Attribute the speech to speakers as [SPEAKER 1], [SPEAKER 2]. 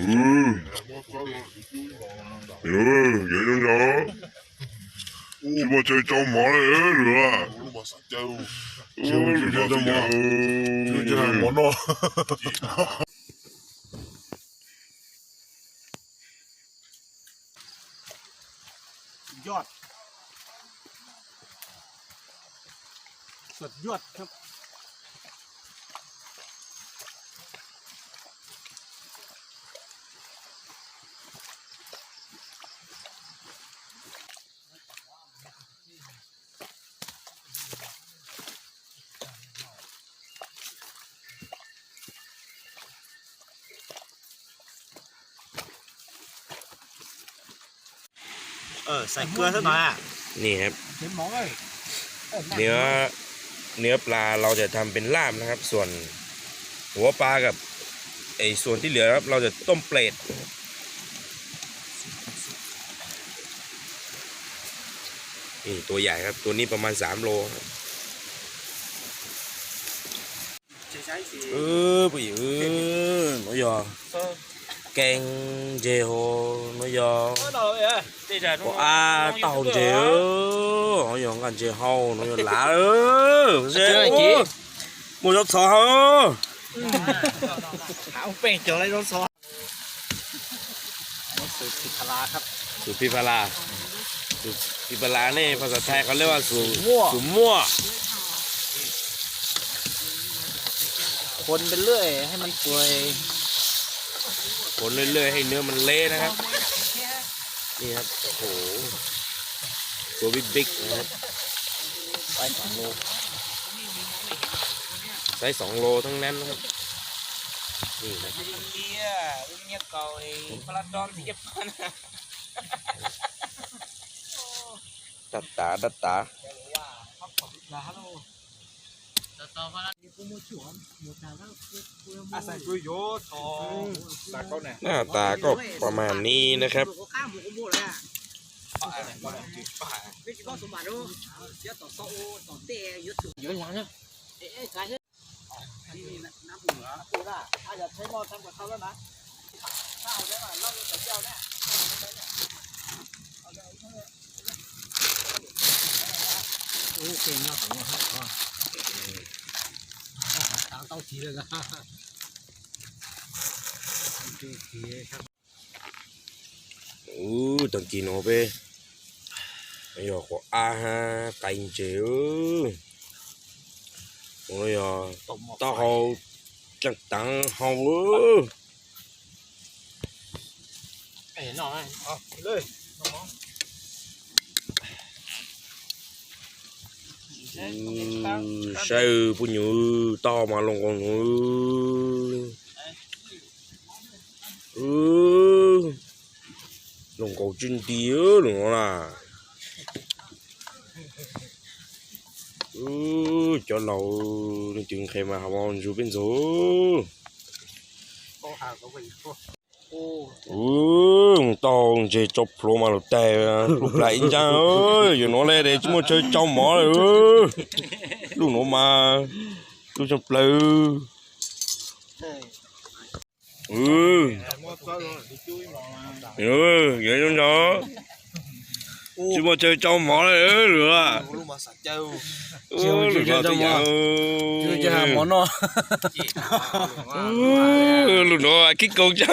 [SPEAKER 1] เออเออเดี๋ยวเดี๋ย
[SPEAKER 2] วคิด
[SPEAKER 1] ว่าจะ
[SPEAKER 2] จม
[SPEAKER 1] ห
[SPEAKER 2] มอเล
[SPEAKER 3] ยหรอ
[SPEAKER 1] ว่าเออจจมหมอจะหมอนอ
[SPEAKER 3] ดยอด สุดยอดครับ ออใส่เกลือสักหน่อยอะ
[SPEAKER 4] นี่ครับ
[SPEAKER 3] เห็นหมอเลย
[SPEAKER 4] เนื้อเนื้อปลาเราจะทำเป็นลาบนะครับ ส่วนหัวปลากับไอ้ส่วนที่เหลือครับ เราจะต้มเปรตนี่ตัวใหญ่ครับตัวนี้ประมาณ3โลครับ
[SPEAKER 3] ใช้ใช้สี
[SPEAKER 4] เออไปเออน้อยยอ แกงเจโฮน้อยยอ
[SPEAKER 3] đây là
[SPEAKER 4] có a tàu chế ơ họ dùng gần chế hậu nó dùng lá ơ
[SPEAKER 3] Chưa này chị.
[SPEAKER 4] một giọt sò hơ
[SPEAKER 3] เอาแป้งเจออะไรร้อนซอสสูตรสิคลาครับ
[SPEAKER 4] สูตรพิพาราสูตรพิพารานี่ภาษาไทยเขาเรียกว่าสูตร
[SPEAKER 3] มั่ว
[SPEAKER 4] สูตรมั่ว
[SPEAKER 3] คนไปเรื่อยให้มันเปื่อย
[SPEAKER 4] คนเรื่อยๆให้เนื้อมันเละนะครับ นี่ครับ โอ้โห ตัวบิ๊กบิ๊กๆนะครับ
[SPEAKER 3] ไปสองโล
[SPEAKER 4] ไซส์สองโลทั้งนั้นนะครับ นี่ครับ
[SPEAKER 3] India, dunia kau ni peladon tiga mana?
[SPEAKER 4] ดัดตาดัดตา
[SPEAKER 3] Lah halo.
[SPEAKER 4] หน้าตาก็ประมาณนี้นะครับ
[SPEAKER 3] Yo yang mana? Eh eh kai. Ini น้ำเหนือปูน่ะถ้าอยากใช้ หม้อทำกับเขาแล้วนะข้าวได้ป่ะเล่ากับเจ้าเนี่ยโอ้เก่งมากของเราครับตามเต้าทีเลยนะทีทีครับ
[SPEAKER 4] ừ tầng kỳ nổ bê bây giờ có a ha cành chéo bây giờ
[SPEAKER 3] ตบหมอก
[SPEAKER 4] tao hầu chẳng tăng hầu ư
[SPEAKER 3] เอ้ยหน่อยเอาเลย
[SPEAKER 4] ừ, sao bu nhự to mà lòng còn ừ ừ. Lòng cầu trên tía nữa là ừ cho lâu chừng khi mà học on dù bên số
[SPEAKER 3] โอ้หาก็ไปโอ้
[SPEAKER 4] ừ to chơi chọc pro mà lột tè lột lại cha ơi giờ nó lên đây chúng nó chơi trong mỏ rồi ơi lúc nó mà lúc trong pleu
[SPEAKER 3] เฮ้ย
[SPEAKER 4] ừ
[SPEAKER 3] หมดก็เลยจุ้ยมองมา
[SPEAKER 4] ừ vậy trong đó chúng nó chơi trong mỏ này ơi được à
[SPEAKER 3] Lu masak jauh.
[SPEAKER 4] ừ được rồi tôi nhớ
[SPEAKER 3] Chưa cho món nó.
[SPEAKER 4] ừ lúc đó kích câu chứ